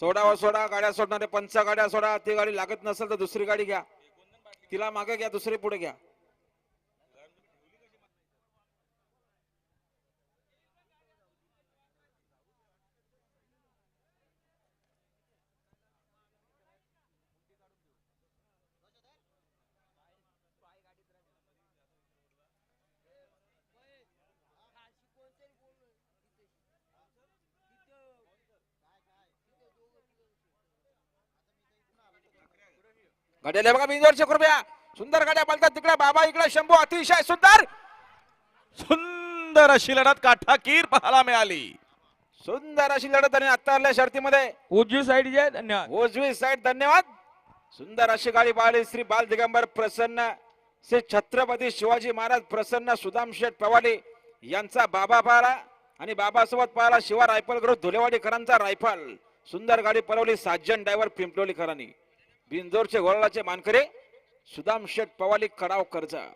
सोडावर हो, सोडा गाड्या सोडणारे पंच गाड्या सोडा ती गाडी लागत नसेल तर दुसरी गाडी घ्या. तिला मागे घ्या दुसरी पुढे घ्या. गाड्या बघा बिंजोरचे कृपया. सुंदर गाड्या पालतात तिकडे. बाबा इकडे शंभू अतिशय सुंदर. सुंदर अशी लढत काठाकीर पाहायला मिळाली. सुंदर अशी लढत आणि आता आल्या शर्तीमध्ये. उजवी साईड जे धन्यवाद. उजवी साईड धन्यवाद. सुंदर अशी गाडी पाहिली श्री बाल दिगंबर प्रसन्न श्री छत्रपती शिवाजी महाराज प्रसन्न सुदाम शेठ पवाले यांचा बाबा पाहिला आणि बाबासोबत पाहिला शिवा रायफल ग्रुप धुलेवाडीकरांचा रायफल. सुंदर गाडी पळवली सातजण ड्रायव्हर पिंपलोलीकरांनी. बिंजोरचे गोळाचे मानकरे सुदाम शेठ पवाली कडाव कर्जा.